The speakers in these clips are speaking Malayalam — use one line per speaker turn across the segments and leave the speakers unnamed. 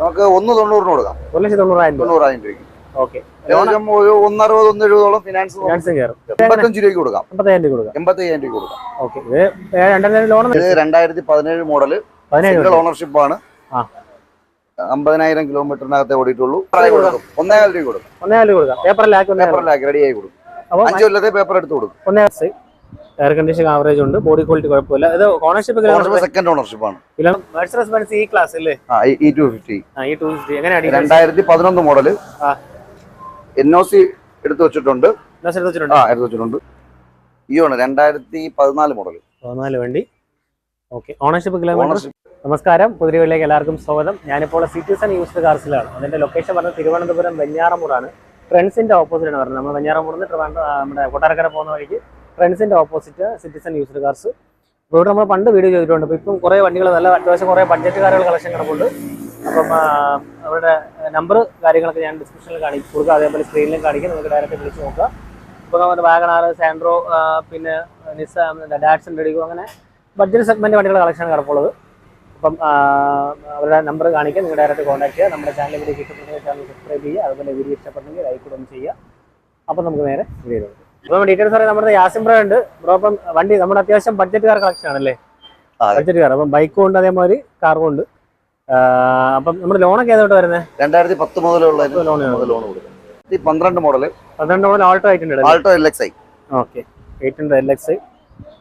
നമുക്ക് ഒന്ന് തൊണ്ണൂറിന് കൊടുക്കാം.
ഒരു ലക്ഷത്തി തൊണ്ണൂറായിരം രൂപ.
തൊണ്ണൂറായിരം രൂപയ്ക്ക്.
ഓക്കെ. ലോൺ
ഏകദേശം ഒരു ഒന്നറുപത് ഒന്ന് എഴുപതോളം ഫിനാൻസ്
ഫിനാൻസും കയറും.
എൺപത്തഞ്ച് രൂപയ്ക്ക് കൊടുക്കാം.
എൺപത്തയ്യായിരം രൂപ കൊടുക്കാം.
എൺപത്തി അയ്യായിരം രൂപ കൊടുക്കാം.
ഓക്കെ. ഇത് രണ്ടായിരം ലോൺ
ഇത് രണ്ടായിരത്തി പതിനേഴ്
മോഡൽ
സിംഗിൾ ഓണർഷിപ്പ് ആണ്. അമ്പതിനായിരം കിലോമീറ്ററിനകത്തെ ഓടിയിട്ടുള്ളൂ. കൊടുക്കും. ഒന്നേകാൽ രൂപ കൊടുക്കും.
രൂപ കൊടുക്കാം. പേപ്പറിലാക്കി
പേപ്പറിലാക്കി റെഡി ആയി കൊടുക്കും. അഞ്ചു കൊല്ലത്തെ പേപ്പർ എടുത്ത് കൊടുക്കും.
ഒന്നേ എയർ കണ്ടീഷൻ ആവറേജ് ഉണ്ട് ബോഡി ക്വാളിറ്റി കുഴപ്പമില്ല. ഇത് ഓണർഷിപ്പ്
സെക്കൻഡ് ഓണർഷിപ്പ് ആണ്.
ബെൻസ് ഈ ക്ലാസ് അല്ലേ?
ആ ഇ ടു ഫിഫ്റ്റി
ആ ഈ ടൂ ഫിഫ്റ്റി എങ്ങനെയാണ്
രണ്ടായിരത്തി പതിനൊന്ന് മോഡൽ
ആ.
എൻ ഒ സി എടുത്ത് വെച്ചിട്ടുണ്ട്. എടുത്ത് ഈ ആണ് രണ്ടായിരത്തി പതിനാല് മോഡൽ
പതിനാല് വണ്ടി. ഓക്കെ ഓണർഷിപ്പ് കിലോമീറ്റർ നമസ്കാരം. കുതിരകളിലേക്ക് എല്ലാവർക്കും സ്വാഗതം. ഞാനിപ്പോൾ സിറ്റിസൺ യൂസ്ഡ് കാർസിലാണ് അതിന്റെ ലൊക്കേഷൻ പറഞ്ഞത് തിരുവനന്തപുരം വെഞ്ഞാറമൂടാണ്. ഫ്രണ്ട്സിന്റെ ഓപ്പോസിറ്റ് ആണ് പറഞ്ഞത്. നമ്മൾ ട്രിവാൻഡ്രം നമ്മുടെ കൊട്ടാരക്കര പോകുന്ന വഴിക്ക് ഫ്രണ്ട്സിന്റെ ഓപ്പോസിറ്റ് സിറ്റിസൺ യൂസ്ഡ് കാർസ് അപ്പോൾ ഇവിടെ നമ്മൾ പണ്ട് വീഡിയോ ചെയ്തിട്ടുണ്ട്. അപ്പോൾ ഇപ്പം കുറേ വണ്ടികൾ നല്ല അത്യാവശ്യം കുറേ ബഡ്ജറ്റ് കാറുകൾ കളക്ഷൻ കിടപ്പുണ്ട്. അപ്പം അവരുടെ നമ്പർ കാര്യങ്ങളൊക്കെ ഞാൻ ഡിസ്ക്രിപ്ഷനിൽ കാണിക്കും. കൊടുക്കുക അതേപോലെ സ്ക്രീനിലും കാണിക്കും. നമുക്ക് ഡയറക്റ്റ് വിളിച്ച് നോക്കാം. ഇപ്പോൾ നമ്മുടെ വാഗണാർ സാൻഡ്രോ പിന്നെ നിസ ഡാറ്റ്സൺ റെഡിഗോ അങ്ങനെ ബഡ്ജറ്റ് സെഗ്മെന്റ് വണ്ടികളുടെ കളക്ഷൻ കിടപ്പുള്ളത്. അപ്പം അവരുടെ നമ്പർ കാണിക്കുക നിങ്ങൾ ഡയറക്റ്റ് കോൺടാക്ട് ചെയ്യുക. നമ്മുടെ ചാനൽ വീഡിയോ ഇഷ്ടപ്പെട്ടെങ്കിൽ ചാനൽ സബ്സ്ക്രൈബ് ചെയ്യുക. അതുപോലെ വീഡിയോ ഇഷ്ടപ്പെട്ടെങ്കിൽ ലൈക്ക് കൂടെ ചെയ്യുക. അപ്പം നമുക്ക് നേരെ വീഡിയോ അപ്പം ഡീറ്റെയിൽസ് പറയാം നമ്മുടെ യാസിം ബ്രോ ഉണ്ട്. ബ്രോ അപ്പം വണ്ടി നമ്മുടെ അത്യാവശ്യം ബഡ്ജറ്റ് കാർ കളക്ഷൻ ആണല്ലേ. ബഡ്ജറ്റ് കാർ അപ്പം ബൈക്കും ഉണ്ട് അതേമാതിരി കാറും ഉണ്ട്. അപ്പം നമ്മുടെ ലോണൊക്കെ ഏതോട്ട് വരുന്നത്
രണ്ടായിരത്തി പത്ത് മുതലുള്ള
ലോൺ
ലോൺ പന്ത്രണ്ട് മോഡൽ
പന്ത്രണ്ട് മോഡൽ ആൾട്ടോ ആയിട്ടുണ്ട്
Alto L X I
okay eight L X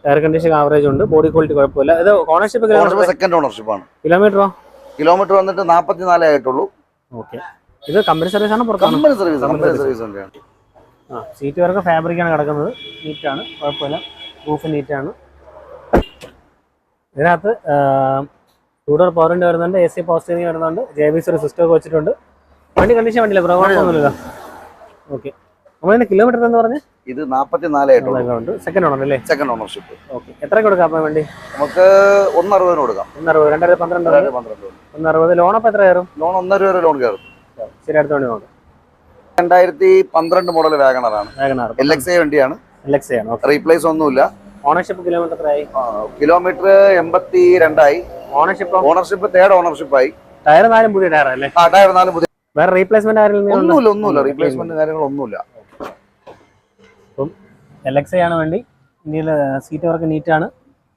air condition average ഉണ്ട് ബോഡി ക്വാളിറ്റി കുഴപ്പമില്ല. ഇത് ഓണർഷിപ്പ്
സെക്കൻഡ് ഓണർഷിപ്പ് ആണ്.
കിലോമീറ്ററോ
കിലോമീറ്റർ വന്നിട്ട് നാൽപ്പത്തിനാലേ ആയിട്ടുള്ളൂ.
ഓക്കെ ഇത് കമ്പനി സർവീസ് ആണ്
കമ്പനി സർവീസ്
കമ്പനി സർവീസ്.
തന്നെയാണ്
ആ സീറ്റ് വർക്ക് ഫാബ്രിക്കാണ് കിടക്കുന്നത്. നീറ്റാണ് കുഴപ്പമില്ല. റൂഫ് നീറ്റാണ് ഇതിനകത്ത് ടൂഡർ പവറിന്റെ വരുന്നുണ്ട് എ സി പോസ്റ്റിംഗ് വരുന്നുണ്ട്. ജെ ബി സി ഒരു സിസ്റ്റം ഒക്കെ വെച്ചിട്ടുണ്ട്. വണ്ടി കണ്ടീഷൻ വണ്ടിയില്ല പ്രകടനമൊന്നുമില്ല ഓക്കെ നമ്മളിതിന് കിലോമീറ്റർ എന്ന് പറഞ്ഞ്?
ഇത് നാൽപ്പത്തിനാലേ ആയിട്ടുള്ളൂ.
ഉണ്ട് സെക്കൻഡ് ഓണർ അല്ലേ?
സെക്കൻഡ് ഓണർഷിപ്പ്
ഓക്കെ എത്ര കൊടുക്കാം അപ്പം വണ്ടി?
നമുക്ക് ഒന്നറുപതിന് കൊടുക്കാം.
ഒന്നറുപത് രണ്ടായിരത്തി പന്ത്രണ്ട്
പന്ത്രണ്ട്
ഒന്നറുപത്. ലോൺ അപ്പം എത്ര കയറും?
ലോൺ ഒന്നര വരെ ലോൺ കയറും.
ശരി അടുത്ത വണ്ടി നോക്കാം.
രണ്ടായിരത്തി പന്ത്രണ്ട് മോഡൽ വാഗണറാണ്
ആണ്.
എൽ എക്സ് ഐ വണ്ടിയാണ്. റീപ്ലേസ് ഒന്നുമില്ല.
ഓണർഷിപ്പ് കിലോമീറ്റർ
കിലോമീറ്റർ എൺപത്തി രണ്ടായി
ഓണർഷിപ്പ്
ഓണർഷിപ്പ് തേർഡ് ഓണർഷിപ്പ് ആയി.
ടയർ നാലും പുതിയ ടയർ അല്ലേ?
ആ ടയർ നാലും പുതിയ
വേറെ റീപ്ലേസ്മെന്റ്
ഒന്നുമില്ല ഒന്നുമില്ല. റീപ്ലേസ്മെന്റ് കാര്യങ്ങളൊന്നുമില്ല.
എൽ എക്സ് ഐ ആണ് വണ്ടി. ഇന്ത്യയിൽ സീറ്റ് വർക്ക് നീറ്റാണ്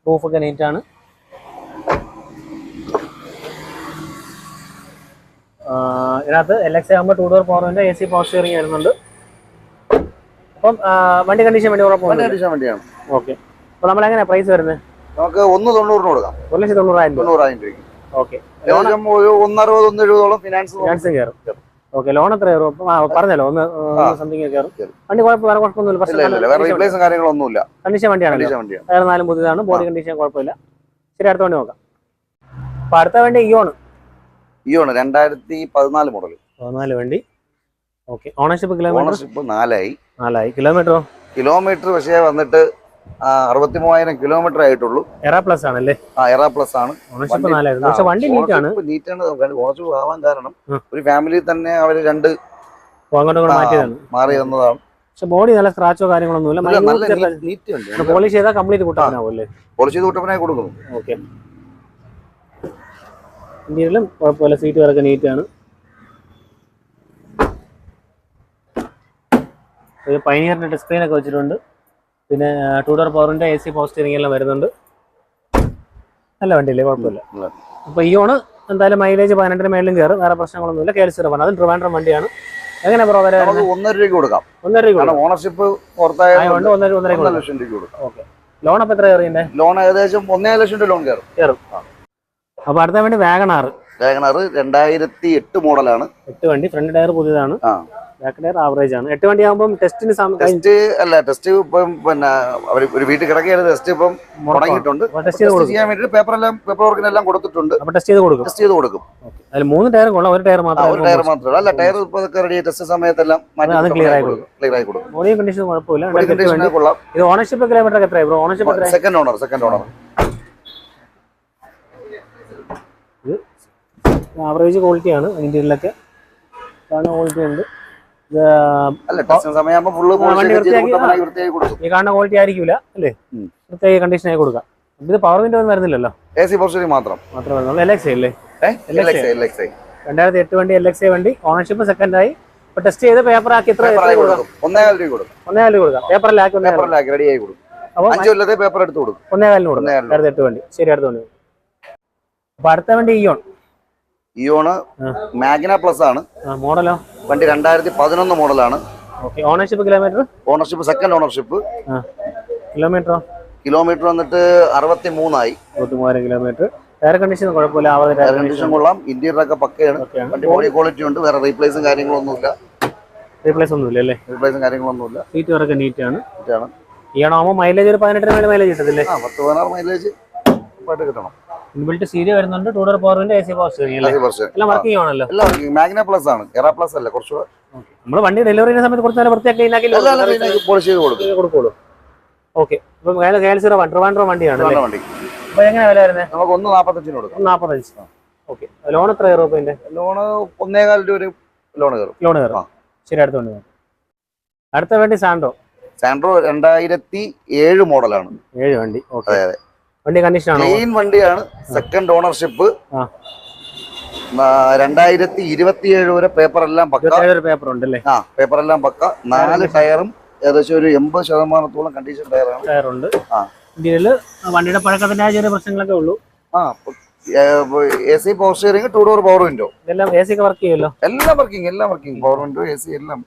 പ്രൂഫൊക്കെ നീറ്റാണ് ഇതിനകത്ത് എൽ എക്സ് ആകുമ്പോൾ ടൂ ഡോർ പവറിന്റെ എ സി പവർ സ്റ്റിയറിംഗ് വരുന്നുണ്ട്. അപ്പം വണ്ടി കണ്ടീഷൻ വേണ്ടി
അടിച്ചാൽ വണ്ടിയാണ്.
ഓക്കെ അപ്പോൾ നമ്മൾ എങ്ങനെ പ്രൈസ് വരുന്നത്
നമുക്ക് ഒന്ന് തൊണ്ണൂറിന് കൊടുക്കാം.
ഒരു ലക്ഷത്തി തൊണ്ണൂറായിരം
തൊണ്ണൂറായിരം രൂപ
ഓക്കെ ലോൺ
ഏകദേശം ഒരു ഒന്നറുപത് ഒന്ന് എഴുപതോളം ഫിനാൻസ്
ഫിനാൻസും കയറും. ഓക്കെ ലോൺ എത്ര കയറും? പറഞ്ഞല്ലോ ഒന്ന് സംതിങ് കയറും. വണ്ടി കുഴപ്പം വേറെ കുഴപ്പമൊന്നുമില്ല
കാര്യങ്ങളൊന്നുമില്ല
കണ്ടീഷൻ
കണ്ടീഷൻ വണ്ടിയാണ്.
നാലും പുതിയതാണ് ബോഡി കണ്ടീഷൻ കുഴപ്പമില്ല. ശരി അടുത്ത വണ്ടി നോക്കാം. അപ്പൊ അടുത്ത വണ്ടി ഇയോണ്
ഈ ആണ് രണ്ടായിരത്തി പതിനാല് മോഡൽ
പതിനാല് വണ്ടി. ഓക്കെ. ഓണർഷിപ്പ് കിലോമീറ്റർ
ഓണർഷിപ്പ് നാലായി.
നാലായി. കിലോമീറ്ററോ
കിലോമീറ്റർ പക്ഷേ വന്നിട്ട് അറുപത്തി മൂവായിരം കിലോമീറ്റർ ആയിട്ടുള്ളൂ.
എറ പ്ലസ് ആണല്ലേ?
ആ എറ പ്ലസ് ആണ്.
ഓണർഷിപ്പ്
വണ്ടി-
നാലായിരുന്നു. പക്ഷെ വണ്ടി നീറ്റാണ്
നീറ്റാണ് ഓണർഷിപ്പ് ആവാൻ കാരണം ഒരു ഫാമിലി തന്നെ അവർ രണ്ട് മാറി തന്നതാണ്
പക്ഷെ ബോഡി നല്ല സ്ക്രാച്ചോ കാര്യങ്ങളൊന്നുമില്ല
ഇല്ല,
പോളിഷ് ചെയ്താൽ കംപ്ലീറ്റ് കൂട്ടാനാവും അല്ലേ?
പോളിഷ് ചെയ്ത് കൂട്ടപ്പനായി കൊടുക്കുന്നു.
ഓക്കെ. ഇന്ത്യയിലും കുഴപ്പമില്ല. സീറ്റ് വരൊക്കെ നീറ്റാണ് ഒരു പൈനിയറിന്റെ ഡിസ്പ്ലേൻ ഒക്കെ വെച്ചിട്ടുണ്ട്. പിന്നെ ടൂ ഡോർ പവറിന്റെ എ സി പോസ്റ്റിംഗ് എല്ലാം വരുന്നുണ്ട്. നല്ല വണ്ടിയില്ലേ? കുഴപ്പമില്ല. അപ്പോൾ ഈ ഓണ് എന്തായാലും മൈലേജ് പതിനെട്ടിന് മേളിലും കയറും. വേറെ പ്രശ്നങ്ങളൊന്നുമില്ല കെ എൽ സീറോ അതും ട്രിവാൻഡ്രം വണ്ടിയാണ്. എങ്ങനെ ബ്രോ വരെ
ഒന്നര രൂപയ്ക്ക് കൊടുക്കാം.
ഒന്നര രൂപ
ഓണർഷിപ്പ്
ഒന്നര ഒന്നര
ലക്ഷം രൂപയ്ക്ക് കൊടുക്കാം.
ഓക്കെ ലോൺ അപ്പം എത്ര കയറിയേ?
ലോൺ ഏകദേശം ഒന്നേ ലക്ഷം രൂപ ലോൺ കയറും.
കയറും. അപ്പോൾ അടുത്ത വേണ്ടി വാഗണാർ
വേഗനാർ രണ്ടായിരത്തി എട്ട് മോഡലാണ്.
എട്ട് വണ്ടി ഫ്രണ്ട് ടയർ പുതിയതാണ്. ബാക്ക് ടയർ ആവറേജ് ആണ്. എട്ട് വണ്ടി ആകുമ്പോൾ ടെസ്റ്റിന്
ടെസ്റ്റ് അല്ല ടെസ്റ്റ് ഇപ്പം പിന്നെ അവർ ഒരു വീട്ടിൽ കിടക്കുകയാണ് ടെസ്റ്റ് ഇപ്പം മുടങ്ങിയിട്ടുണ്ട്
ടെസ്റ്റ് കൊടുക്കും.
ചെയ്യാൻ വേണ്ടി പേപ്പർ എല്ലാം പേപ്പർ വർക്കിനെല്ലാം കൊടുത്തിട്ടുണ്ട്.
അപ്പോൾ ടെസ്റ്റ് ചെയ്ത് കൊടുക്കും.
ടെസ്റ്റ് ചെയ്ത് കൊടുക്കും.
അതിൽ മൂന്ന് ടയർ കൊള്ളാം. ഒരു ടയർ
മാത്രം ഒരു ടയർ മാത്രമല്ല അല്ല ടയർ ഇപ്പോൾ റെഡി ടെസ്റ്റ് സമയത്തെല്ലാം
അത് ക്ലിയർ ആയി
ക്ലിയർ ആയി കൊടുക്കും.
ബോഡി കണ്ടീഷൻ കുഴപ്പമില്ല. ഇത് ഓണർഷിപ്പ് കിലോമീറ്റർ എത്രയായി ownership
second owner second owner
average ക്വാളിറ്റിയാണ് ഇന്ത്യയിലൊക്കെ കാണുന്ന ക്വാളിറ്റി ഉണ്ട്. ഇത്
അല്ല
ഈ കാണുന്ന ക്വാളിറ്റി ആയിരിക്കില്ല അല്ലേ?
വൃത്തിയായി
കണ്ടീഷൻ ആയി കൊടുക്കാം. ഇത് പവർ വിൻഡോ ഒന്നും വരുന്നില്ലല്ലോ?
എ സി ഫോർ മാത്രം.
മാത്രമേ വരുന്നുള്ളൂ. എൽ എക്സ് അല്ലേ?
എക്സ് എൽ
രണ്ടായിരത്തി എട്ട് വണ്ടി എൽ എക്സ് ഐ വണ്ടി. ഓണർഷിപ്പ് സെക്കൻഡ് ആയി. ഇപ്പൊ ടെസ്റ്റ് ചെയ്ത് പേപ്പർ ആക്കി എത്ര
ആയി
കൊടുക്കാം.
കൊടുക്കും? ഒന്നേകാൽ രൂപ കൊടുക്കാം.
പേപ്പറിലാക്കി ഒന്നേ
പേപ്പറിലാക്കി റെഡി ആയി കൊടുക്കും. അഞ്ചു കൊല്ലത്തെ പേപ്പർ എടുത്ത് കൊടുക്കും.
ഒന്നേകാലിന് കൊടുക്കും. രണ്ടായിരത്തി എട്ട് വണ്ടി. ശരി അടുത്ത വണ്ടി. അപ്പൊ അടുത്ത വണ്ടി ഇയോൺ
ഇയോണ് മാഗ്ന പ്ലസ് ആണ്.
മോഡലോ?
വണ്ടി രണ്ടായിരത്തി പതിനൊന്ന് മോഡലാണ്
ownership kilometre
ownership second ownership
കിലോമീറ്ററോ
kilometre വന്നിട്ട് അറുപത്തി മൂന്നായി
മൂവായിരം കിലോമീറ്റർ എയർ കണ്ടീഷൻ കുഴപ്പമില്ല എയർ കണ്ടീഷൻ
കൊള്ളാം. ഇന്റീരിയർ ഒക്കെ പക്കയാണ്. വണ്ടി ബോഡി ക്വാളിറ്റി ഉണ്ട്. വേറെ റീപ്ലേസും കാര്യങ്ങളൊന്നുമില്ല.
റീപ്ലേസ് ഒന്നുമില്ല അല്ലേ?
റീപ്ലേസും കാര്യങ്ങളൊന്നുമില്ല.
സീറ്റ് വരൊക്കെ നീറ്റ് ആണ്.
ഇതാണ്
ഇയാണോ ആകുമ്പോൾ മൈലേജ് ഒരു പതിനെട്ടിന് മേലെ മൈലേജ് കിട്ടത്തില്ലേ
പത്ത് പതിനാറ് മൈലേജ് കിട്ടണം.
ഇൻബിൽറ്റ് സീരിയ വരുന്നുണ്ട് ടൂഡർ പവറിന്റെ എ സി പവർ സ്റ്റിയറിംഗ് എല്ലാം വർക്കിംഗ് ആണല്ലോ?
മാഗ്ന പ്ലസ് ആണ്. എറ പ്ലസ് അല്ല? കുറച്ചുകൂടെ?
നമ്മൾ വണ്ടി ഡെലിവറി ചെയ്യുന്ന സമയത്ത് കുറച്ച് നേരം വൃത്തിയാക്കി
പോളിഷ് ചെയ്ത് കൊടുക്കും.
കൊടുക്കുള്ളൂ. ഓക്കെ ഇപ്പം സീറോ വൺ ട്രിവാൻഡ്രോ വണ്ടിയാണ്
വണ്ടി.
അപ്പോൾ എങ്ങനെ വില വരുന്നത്
നമുക്ക് ഒന്ന് നാൽപ്പത്തഞ്ചിന് കൊടുക്കാം.
നാൽപ്പത്തഞ്ച് ഓക്കെ ലോൺ എത്ര റുപ്യന്റെ
ലോൺ ഒന്നേകാൽ രൂപ ഒരു ലോൺ കയറും.
ലോൺ. കയറും. ശരി അടുത്ത വണ്ടി. അടുത്ത വണ്ടി സാൻഡോ
സാൻഡ്രോ രണ്ടായിരത്തി ഏഴ് മോഡലാണ്
ഏഴ് വണ്ടി. ഓക്കെ
അതെ അതെ.
വണ്ടി കണ്ടീഷൻ ആണോ?
ക്ലീൻ വണ്ടിയാണ് സെക്കൻഡ് ഓണർഷിപ്പ് രണ്ടായിരത്തി ഇരുപത്തിയേഴ് വരെ പേപ്പർ എല്ലാം പക്ക
പേപ്പർ ഉണ്ടല്ലേ
ആ പേപ്പർ എല്ലാം പക്ക. നാല് ടയറും ഏകദേശം ഒരു എൺപത് ശതമാനത്തോളം കണ്ടീഷൻ ടയറാണ്.
ടയർ ഉണ്ട്
ആ.
ഇന്ത്യയിൽ വണ്ടിയുടെ പഴക്കത്തിന്റെ ആ ചെറിയ പ്രശ്നങ്ങളൊക്കെ ഉള്ളൂ.
ആ A C power steering two door power window
എല്ലാം എ സി വർക്ക് ചെയ്യുമല്ലോ?
എല്ലാം വർക്കിംഗ് എല്ലാം working power window A C എല്ലാം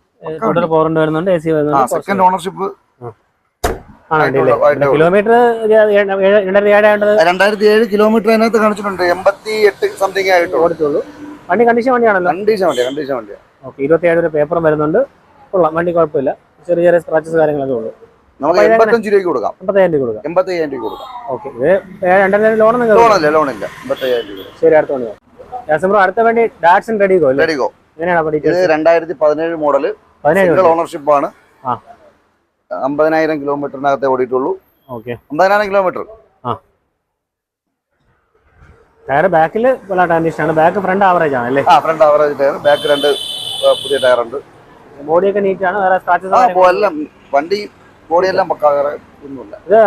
പവർ വിൻഡോ വരുന്നുണ്ട് എ സി വരുന്നുണ്ട്
സെക്കൻഡ് ഓണർഷിപ്പ്
ആണ് വണ്ടി അല്ലേ
ആയിട്ടുള്ള-
കിലോമീറ്റർ രണ്ടായിരത്തി ഏഴ്
കിലോമീറ്റർ അതിനകത്ത് കാണിച്ചിട്ടുണ്ട്. എൺപത്തി എട്ട് സംതിങ്
ഓടിച്ചുള്ളൂ വണ്ടി കണ്ടീഷൻ വണ്ടിയാണല്ലോ?
കണ്ടീഷൻ വണ്ടി കണ്ടീഷൻ വണ്ടിയാണ്
ഓക്കെ ഇരുപത്തി ഏഴ് പേപ്പറും വരുന്നുണ്ട്. കൊള്ളാം വണ്ടി കുഴപ്പമില്ല. ചെറിയ ചെറിയ സ്ക്രാച്ചസ് കാര്യങ്ങളൊക്കെ ഉള്ളൂ.
നമുക്ക്? എൺപത്തഞ്ച് രൂപയ്ക്ക് കൊടുക്കാം.
അമ്പത്തയ്യായിരം രൂപ കൊടുക്കാം.
എൺപത്തി അയ്യായിരം രൂപ കൊടുക്കാം.
ഓക്കെ ഇത് ഏഴ് രണ്ടായിരം ലോൺ
ലോണല്ല ലോണില്ല രൂപ.
ശരി അടുത്ത വണ്ടി യാസംബ്രോ അടുത്ത വേണ്ടി ഡാറ്റ്സൺ റെഡിഗോ അല്ലേ?
റെഡിഗോ
എങ്ങനെയാണ് അപ്പോൾ
ഇത്
ഡീറ്റെയിൽസ്
രണ്ടായിരത്തി പതിനേഴ് മോഡൽ
പതിനേഴ്
സിംഗിൾ ഓണർഷിപ്പ് ആണ്.
ആ.
അമ്പതിനായിരം കിലോമീറ്ററിനകത്തെ ഓടിയിട്ടുള്ളൂ.
ഓക്കെ.
അമ്പതിനായിരം കിലോമീറ്റർ.
ടയർ ബാക്കിൽ ആണ് ബാക്ക് ഫ്രണ്ട് ആവറേജ് ആണ് അല്ലേ?
ആ ഫ്രണ്ട് ആവറേജ് ടയർ ബാക്ക് രണ്ട് പുതിയ ടയർ ഉണ്ട്.
ബോഡിയൊക്കെ നീറ്റ് ആണ്. വേറെ സ്ക്രാച്ചസ്
എല്ലാം വണ്ടി ബോഡി എല്ലാം പക്കാ വേറെ ഒന്നുമില്ല.
ഇത്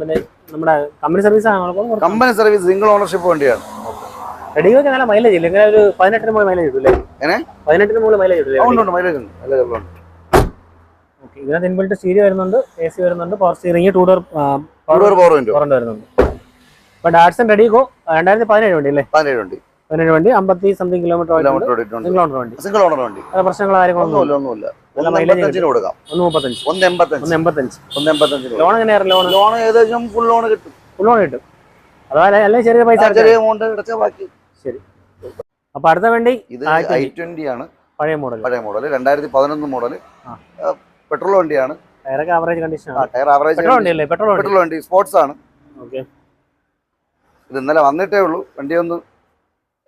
പിന്നെ നമ്മുടെ കമ്പനി സർവീസ് ആണ്?
കമ്പനി സർവീസ് സിംഗിൾ ഓണർഷിപ്പ് വണ്ടിയാണ്.
റെഡിയൊക്കെ നല്ല മൈലേജ് ഇല്ല? ഇങ്ങനെ ഒരു പതിനെട്ടിന് മുകളിൽ മൈലേജ് കിട്ടും അല്ലേ?
എങ്ങനെ?
പതിനെട്ടിന് മുകളിൽ മൈലേജ് കിട്ടും
ഉണ്ട് ഉണ്ട്. മൈലേജ് ഉണ്ട്. മൈലേജ് ഉണ്ട്
ഇതിനകത്ത് ഇൻബിൽറ്റ് സീരി വരുന്നുണ്ട് എ സി വരുന്നുണ്ട് power steering two door
power
വരുന്നുണ്ട്. അപ്പൊ ഡാറ്റ്സൺ റെഡിഗോ രണ്ടായിരത്തി പതിനേഴ് വണ്ടി അല്ലേ?
പതിനേഴ് വണ്ടി.
പതിനേഴ് വണ്ടി അമ്പത്തി സംതിങ് കിലോമീറ്റർ സിംഗിൾ ഓണർ വണ്ടി.
സിംഗിൾ ഓണർ വണ്ടി.
വേറെ പ്രശ്നങ്ങളോ കാര്യങ്ങളൊന്നും
ഒന്നുമില്ല ഒന്നുമില്ല.
നല്ല
ഒന്ന്
mileage
എൺപത്തഞ്ചിന് കൊടുക്കാം.
ഒന്ന് മുപ്പത്തഞ്ച്
ഒന്ന് എൺപത്തഞ്ച്.
ഒന്ന് എൺപത്തഞ്ച്.
ഒന്ന് എൺപത്തഞ്ചിന് കൊടുക്കാം.
ലോൺ എങ്ങനെയാണ് ലോൺ
ലോൺ ഏകദേശം ഫുൾ ലോൺ കിട്ടും.
ഫുൾ ലോൺ കിട്ടും. അഥവാ അല്ലെങ്കിൽ ചെറിയ പൈസ
ചെറിയ എമൗണ്ട് അടച്ചാൽ ബാക്കി.
ശരി. അപ്പൊ അടുത്ത വണ്ടി
ഇത് ഐ ട്വന്റി ആണ്.
പഴയ മോഡൽ
പഴയ മോഡൽ രണ്ടായിരത്തി പതിനൊന്ന് മോഡൽ. പെട്രോൾ വണ്ടിയാണ്.
ടയറൊക്കെ average condition
tyre average
petrol വണ്ടിയല്ലേ? Petrol വണ്ടി.
പെട്രോൾ വണ്ടി സ്പോർട്സ് ആണ്.
ഓക്കെ
ഇത് ഇന്നലെ വന്നിട്ടേ ഉള്ളൂ. വണ്ടി ഒന്ന്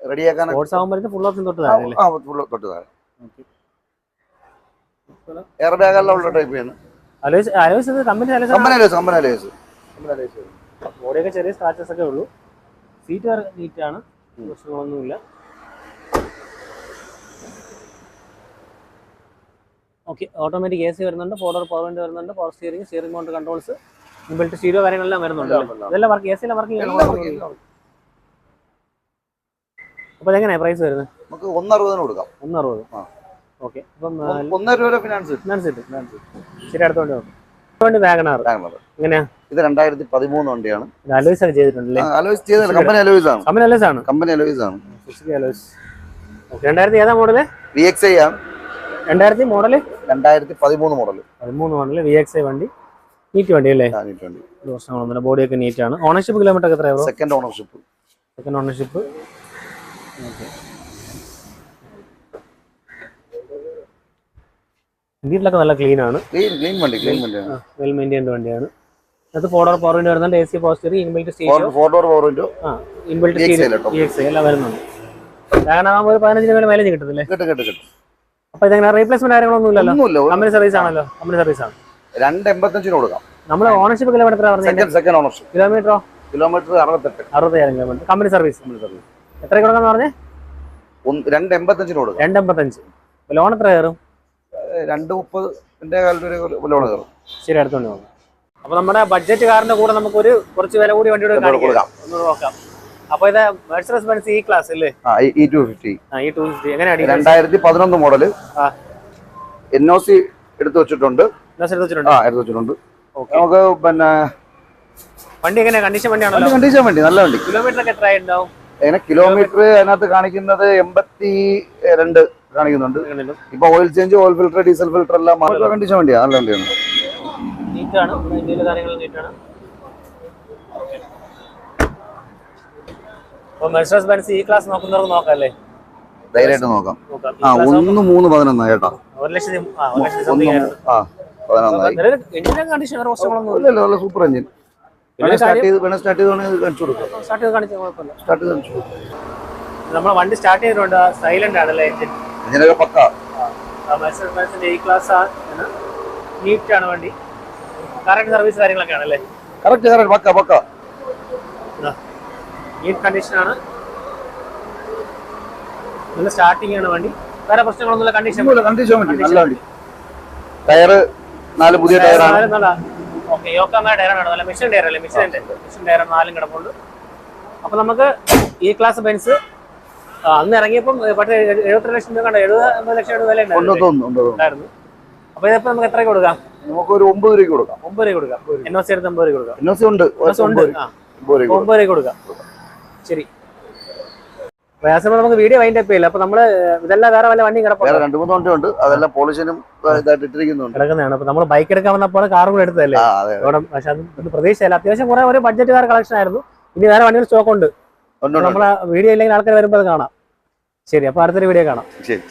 റെഡിയാക്കാൻ
സ്പോർട്സ് ആകുമ്പോഴത്തെ ഫുൾ ഓപ്ഷൻ തൊട്ട് താഴെ ആ
ഫുൾ തൊട്ട് താഴെ. എയർ ബാഗ് എല്ലാം ഉള്ള ടൈപ്പ്
ആലോചിച്ചത് company
company alloys company alloys
ബോഡിയൊക്കെ ചെറിയ സ്ക്രാച്ചസ് ഒക്കെ ഉള്ളൂ. സീറ്റ് നീറ്റാണ് ആണ്. പ്രശ്നങ്ങളൊന്നുമില്ല. ഓക്കെ ഓട്ടോമാറ്റിക് എ സി വരുന്നുണ്ട് ഫോർ ഡോർ പവർ വിൻഡോ വരുന്നുണ്ട് power steering steering mount controls belt stereo കാര്യങ്ങളെല്ലാം വരുന്നുണ്ട്? ഇതെല്ലാം വർക്ക് എ സി എല്ലാം വർക്ക്. അപ്പോൾ എങ്ങനെയാണ് പ്രൈസ് വരുന്നത്?
നമുക്ക് ഒന്നറുപതിന് കൊടുക്കാം.
ഒന്ന് അറുപത്
ആ.
ഓക്കെ അപ്പം
ഒന്നര രൂപ ഫിനാൻസ്
ഫിനാൻസ് ഫിനാൻസ് ശരി അടുത്തോണ്ട് നോക്കാം. വാഗണാർ എങ്ങനെയാ?
ഇത് രണ്ടായിരത്തി പതിമൂന്ന് വണ്ടിയാണ്.
ഇത് അലോയ്സ് ഒക്കെ ചെയ്തിട്ടുണ്ടല്ലേ?
അലോയ്സ് ചെയ്തത് കമ്പനി അലോയ്സ് ആണ്.
കമ്പനി അലോയ്സ് ആണ്?
കമ്പനി അലോയ്സ് ആണ്.
Suzuki alloys. ഓക്കെ രണ്ടായിരത്തി ഏതാ മോഡൽ
വി എക്സ് ഐ ആണ്.
രണ്ടായിരത്തി മോഡൽ
രണ്ടായിരത്തി പതിമൂന്ന് മോഡൽ
പതിമൂന്ന് മോഡൽ വി എക്സ് ഐ വണ്ടി. നീറ്റ് വണ്ടി അല്ലേ?
വണ്ടി.
ഒരു വർഷങ്ങളൊന്നുമില്ല ബോഡിയൊക്കെ നീറ്റ് ആണ്. ഓണർഷിപ്പ് കിലോമീറ്റർ ഒക്കെ എത്രയാവും
സെക്കൻഡ് ഓണർഷിപ്പ്
സെക്കൻഡ് ഓണർഷിപ്പ് ഇന്ത്യയിലൊക്കെ നല്ല ക്ലീൻ ആണ്.
ക്ലീൻ ക്ലീൻ വണ്ടി ക്ലീൻ വണ്ടിയാണ്.
വെൽ മെയിന്റൈൻഡ് വണ്ടിയാണ്. അത് ഫോർ ഡോർ പവർ വിൻഡോ വരുന്നുണ്ട് A C poster inbuilt stage
four door power window
ആ ഇൻബിൽറ്റ് എക്സ് എല്ലാം വരുന്നുണ്ട്. കാരണം ഒരു പതിനഞ്ചിന് മേലെ മൈലേജ് കിട്ടത്തില്ലേ?
കിട്ടും കിട്ടും കിട്ടും.
അപ്പൊ ഇതെങ്ങനെ റീപ്ലേസ്മെന്റ് കാര്യങ്ങളൊന്നും ഇല്ലല്ലോ? കമ്പനി സർവീസ് ആണല്ലോ. കമ്പനി സർവീസ് ആണ്.
രണ്ട് എൺപത്തഞ്ചിന് കൊടുക്കാം
നമ്മൾ ഓണർഷിപ്പ് കിലോമീറ്റർ
സെക്കൻഡ് ഓണർഷിപ്പ്
കിലോമീറ്ററോ
കിലോമീറ്റർ അറുപത്തെട്ട്.
അറുപത്തയ്യായിരം കിലോമീറ്റർ കമ്പനി സർവീസ് എത്ര കൊടുക്കാന്ന് പറഞ്ഞേ?
ഒന്ന് രണ്ട് എൺപത്തഞ്ചിന് കൊടുക്കാം.
രണ്ട് എൺപത്തഞ്ച് ലോൺ എത്ര കയറും?
രണ്ട് മുപ്പതിന്റെ കാലത്ത് ഒരു ലോൺ കയറും.
ശരി അടുത്തോണ്ട് പോകും അപ്പൊ നമ്മുടെ ബഡ്ജറ്റ് കാറിന്റെ കൂടെ നമുക്ക് ഒരു കുറച്ച് വില കൂടി വണ്ടിയുടെ
കൊടുക്കാം.
ഒന്ന് നോക്കാം. അപ്പൊ ഇത് മെഴ്സറസ് ബെൻസ് ഈ ക്ലാസ് അല്ലേ?
E two fifty
E two fifty എങ്ങനെയാണ്
രണ്ടായിരത്തി പതിനൊന്ന്
മോഡൽ.
എൻ ഒ സി എടുത്തു വെച്ചിട്ടുണ്ട്. എടുത്തു വെച്ചിട്ടുണ്ട്? നമുക്ക് പിന്നെ
വണ്ടി എങ്ങനെയാ കണ്ടീഷൻ
വണ്ടി
വണ്ടിയാണല്ലോ
കണ്ടീഷൻ വണ്ടി നല്ല വണ്ടി.
കിലോമീറ്റർ എത്ര ഉണ്ടാവും
അങ്ങനെ കിലോമീറ്റർ അതിനകത്ത് കാണിക്കുന്നത് എൺപത്തി രണ്ട് കാണിക്കുന്നുണ്ട്. ഇപ്പൊ oil change oil filter diesel filter എല്ലാം കണ്ടീഷൻ വണ്ടിയാണ് നല്ല വണ്ടിയാണ്.
നീറ്റാണ് കാര്യങ്ങൾ നീറ്റാണ് അപ്പൊ മെഴ്സറസ് ബെൻസ് ഈ ക്ലാസ് നോക്കുന്നവർക്ക് നോക്കാം അല്ലേ
ധൈര്യമായിട്ട് നോക്കാം. ആ ഒന്ന് മൂന്ന് പതിനൊന്ന് കേട്ടോ.
ഒരു ലക്ഷത്തി ഒരു ലക്ഷത്തി
ആ പതിനൊന്നായി.
എഞ്ചിന്റെ കണ്ടീഷൻ ഇല്ല.
നല്ല സൂപ്പർ എഞ്ചിൻ സ്റ്റാർട്ട് ചെയ്ത് വേണേ സ്റ്റാർട്ട് ചെയ്ത് കാണിച്ചു കൊടുക്കാം.
സ്റ്റാർട്ട് ചെയ്ത് കാണിച്ചാൽ കുഴപ്പമില്ല.
സ്റ്റാർട്ട് ചെയ്ത് കാണിച്ചു
നമ്മളെ വണ്ടി സ്റ്റാർട്ട് ചെയ്തിട്ടുണ്ട് സൈലന്റ് ആണല്ലേ എഞ്ചിൻ
എഞ്ചിനൊക്കെ പക്ക.
മെഴ്സറസ് ബെൻസിന്റെ ഈ ക്ലാസ് നീറ്റ് ആണ് വണ്ടി. കറക്റ്റ് സർവീസ് കാര്യങ്ങളൊക്കെ ആണല്ലേ?
കറക്റ്റ് കറക്റ്റ് പക്ക പക്ക.
നീറ്റ് കണ്ടീഷൻ ആണ്. നല്ല സ്റ്റാർട്ടിംഗ് ആണ് വണ്ടി. വേറെ പ്രശ്നങ്ങളൊന്നുമില്ല കണ്ടീഷൻ
കണ്ടീഷൻ നല്ല വണ്ടി. ടയറ് നാല് പുതിയ ടയറാണ്.
ഓക്കെ യോക്കാമ ടയറാണ് നല്ല മിഷൻ ടയർ അല്ലേ? മിഷന്റെ മിഷൻ ടയർ നാലും കിടപ്പുണ്ട്. അപ്പൊ നമുക്ക് ഈ ക്ലാസ് ബെൻസ് അന്ന് ഇറങ്ങിയപ്പം പക്ഷേ എഴുപത്തി ലക്ഷം രൂപ കണ്ട? എഴുപത് ലക്ഷം രൂപ വില
ഉണ്ട്
ഉണ്ടായിരുന്നു. അപ്പൊ ഇതിപ്പോ നമുക്ക് എത്ര കൊടുക്കാം?
നമുക്ക് ഒരു ഒമ്പത് രൂപ കൊടുക്കാം.
ഒമ്പത് രൂപ കൊടുക്കാം. എൻ ഒ സി എടുത്ത് ഒമ്പത് രൂപ കൊടുക്കാം.
എൻ ഒ സി ഉണ്ട്. ഒമ്പത്
രൂപ കൊടുക്കാം. ശരി. പ്രയാസം നമുക്ക് വീഡിയോ വൈൻഡ് അപ്പ് ചെയ്യില്ല? അപ്പൊ നമ്മൾ ഇതെല്ലാം വേറെ വല്ല വണ്ടി കിടപ്പുണ്ട്?
രണ്ടു മൂന്ന് വണ്ടി ഉണ്ട്. അതെല്ലാം പോളിഷനും ഇതായിട്ട് ഇട്ടിരിക്കുന്നുണ്ട്.
കിടക്കുന്നതാണ്. അപ്പൊ നമ്മൾ ബൈക്ക് എടുക്കാൻ വന്നപ്പോൾ കാർ കൂടെ എടുത്തതല്ലേ? അവിടെ പക്ഷെ അത് പ്രതീക്ഷയില്ല. അത്യാവശ്യം കുറെ ഒരു ബഡ്ജറ്റ് കാർ കളക്ഷൻ ആയിരുന്നു. ഇനി വേറെ വണ്ടികൾ സ്റ്റോക്ക്
ഉണ്ട്.
നമ്മളെ വീഡിയോ ഇല്ലെങ്കിൽ ആൾക്കാർ വരുമ്പോൾ അത് കാണാം. ശരി അപ്പൊ അടുത്തൊരു വീഡിയോ കാണാം.
ശരി.